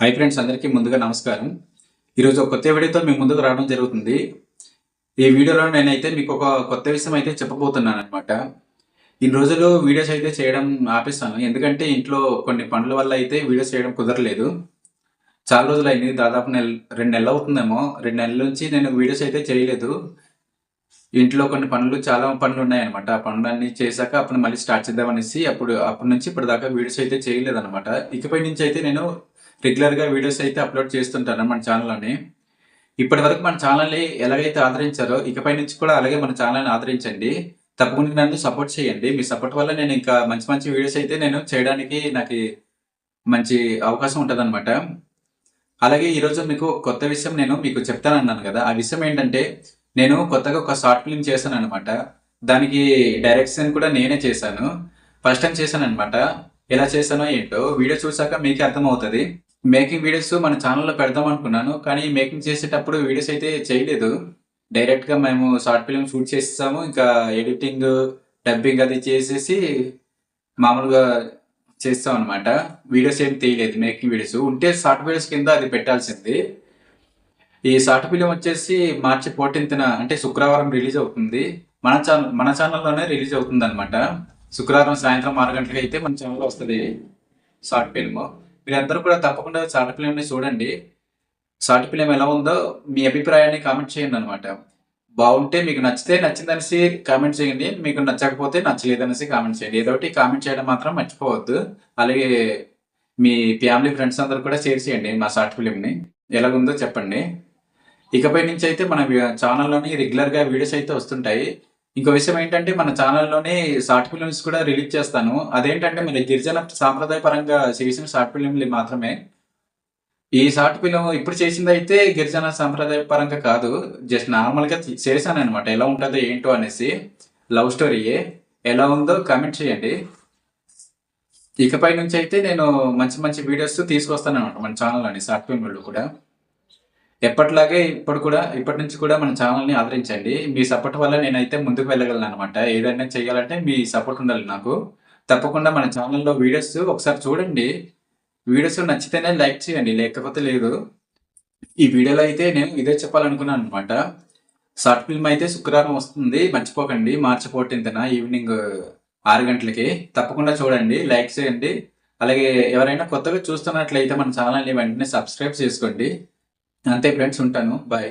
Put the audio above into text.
Hi friends అందరికీ ముందుగా నమస్కారం. ఈరోజు ఒక కొత్త వీడియోతో మీ ముందుకు రావడం జరుగుతుంది. ఈ వీడియోలో నేనైతే మీకు ఒక కొత్త విషయం అయితే చెప్పబోతున్నాను అనమాట ఈ రోజులు వీడియోస్ అయితే చేయడం ఆపేస్తాను ఎందుకంటే ఇంట్లో కొన్ని పనుల వల్ల అయితే వీడియోస్ చేయడం కుదరలేదు. చాలా రోజులు అయింది. దాదాపు నెల రెండు నెలలు అవుతుందేమో. రెండు నెలల నుంచి నేను వీడియోస్ అయితే చేయలేదు. ఇంట్లో కొన్ని పనులు చాలా పనులు ఉన్నాయన్నమాట. ఆ పనులన్నీ చేశాక అప్పుడు మళ్ళీ స్టార్ట్ చేద్దామనేసి అప్పుడు అప్పటి నుంచి ఇప్పటిదాకా వీడియోస్ అయితే చేయలేదు అనమాట ఇకపై నుంచి అయితే నేను రెగ్యులర్గా వీడియోస్ అయితే అప్లోడ్ చేస్తుంటాను మన ఛానల్లోని. ఇప్పటి వరకు మన ఛానల్ని ఎలాగైతే ఆదరించారో ఇకపై నుంచి కూడా అలాగే మన ఛానల్ని ఆదరించండి. తప్పకుండా నన్ను సపోర్ట్ చేయండి. మీ సపోర్ట్ వల్ల నేను ఇంకా మంచి మంచి వీడియోస్ అయితే నేను చేయడానికి నాకు మంచి అవకాశం ఉంటుంది అలాగే ఈరోజు మీకు కొత్త విషయం నేను మీకు చెప్తాను అన్నాను కదా. ఆ విషయం ఏంటంటే నేను కొత్తగా ఒక షార్ట్ ఫిల్మ్ చేశాను అనమాట దానికి డైరెక్షన్ కూడా నేనే చేశాను. ఫస్ట్ టైం చేశాను అనమాట ఎలా చేశానో ఏంటో వీడియో చూసాక మీకే అర్థమవుతుంది. మేకింగ్ వీడియోస్ మన ఛానల్లో పెడదాం అనుకున్నాను కానీ మేకింగ్ చేసేటప్పుడు వీడియోస్ అయితే చేయలేదు. డైరెక్ట్గా మేము షార్ట్ ఫిల్మ్ షూట్ చేసేసాము ఇంకా ఎడిటింగ్ డబ్బింగ్ అది చేసేసి మామూలుగా చేస్తాం అనమాట వీడియోస్ ఏం తీయలేదు మేకింగ్ వీడియోస్. ఉంటే షార్ట్ వీడియోస్ కింద అది పెట్టాల్సింది. ఈ షార్ట్ ఫిలిం వచ్చేసి మార్చి ఫోర్టీన్త్న అంటే శుక్రవారం రిలీజ్ అవుతుంది. మన ఛానల్ మన ఛానల్లోనే రిలీజ్ అవుతుంది అనమాట శుక్రవారం సాయంత్రం ఆరు గంటలకు అయితే మన ఛానల్లో వస్తుంది షార్ట్ ఫిల్మ్. మీరందరూ కూడా తప్పకుండా షార్ట్ ఫిలింని చూడండి. షార్ట్ ఫిలిం ఎలా ఉందో మీ అభిప్రాయాన్ని కామెంట్ చేయండి అనమాట బాగుంటే మీకు నచ్చితే నచ్చిందనేసి కామెంట్ చేయండి. మీకు నచ్చకపోతే నచ్చలేదనేసి కామెంట్ చేయండి. ఏదో ఒకటి కామెంట్ చేయడం మాత్రం మర్చిపోవద్దు. అలాగే మీ ఫ్యామిలీ ఫ్రెండ్స్ అందరూ కూడా షేర్ చేయండి మా షార్ట్ ఫిలింని ఎలాగుందో చెప్పండి. ఇకపై నుంచి అయితే మన ఛానల్లోని రెగ్యులర్గా వీడియోస్ అయితే వస్తుంటాయి. ఇంకో విషయం ఏంటంటే మన ఛానల్లోనే షార్ట్ ఫిల్మ్స్ కూడా రిలీజ్ చేస్తాను. అదేంటంటే మన గిరిజన సాంప్రదాయ పరంగా చేసిన షార్ట్ ఫిల్మ్లు మాత్రమే. ఈ షార్ట్ ఫిలిం ఇప్పుడు చేసింది అయితే గిరిజన సాంప్రదాయ పరంగా కాదు. జస్ట్ నార్మల్గా చేశాను అనమాట ఎలా ఉంటుందో ఏంటో అనేసి. లవ్ స్టోరీయే. ఎలా ఉందో కామెంట్ చేయండి. ఇకపై నుంచి అయితే నేను మంచి మంచి వీడియోస్ తీసుకొస్తాను అనమాట మన ఛానల్లోని షార్ట్ ఫిల్మ్లు కూడా. ఎప్పటిలాగే ఇప్పుడు కూడా ఇప్పటి నుంచి కూడా మన ఛానల్ని ఆదరించండి. మీ సపోర్ట్ వల్ల నేనైతే ముందుకు వెళ్ళగలను అనమాట ఏదైనా చేయాలంటే మీ సపోర్ట్ ఉండాలి నాకు. తప్పకుండా మన ఛానల్లో వీడియోస్ ఒకసారి చూడండి. వీడియోస్ నచ్చితేనే లైక్ చేయండి లేకపోతే లేదు. ఈ వీడియోలో అయితే నేను ఇదే చెప్పాలనుకున్నాను అనమాట షార్ట్ ఫిల్మ్ అయితే శుక్రవారం వస్తుంది మర్చిపోకండి. మార్చి ఫోర్టీన్త్న ఈవినింగ్ ఆరు గంటలకి. తప్పకుండా చూడండి లైక్ చేయండి. అలాగే ఎవరైనా కొత్తగా చూస్తున్నట్లయితే మన ఛానల్ని వెంటనే సబ్స్క్రైబ్ చేసుకోండి. అంతే ఫ్రెండ్స్ ఉంటాను. బాయ్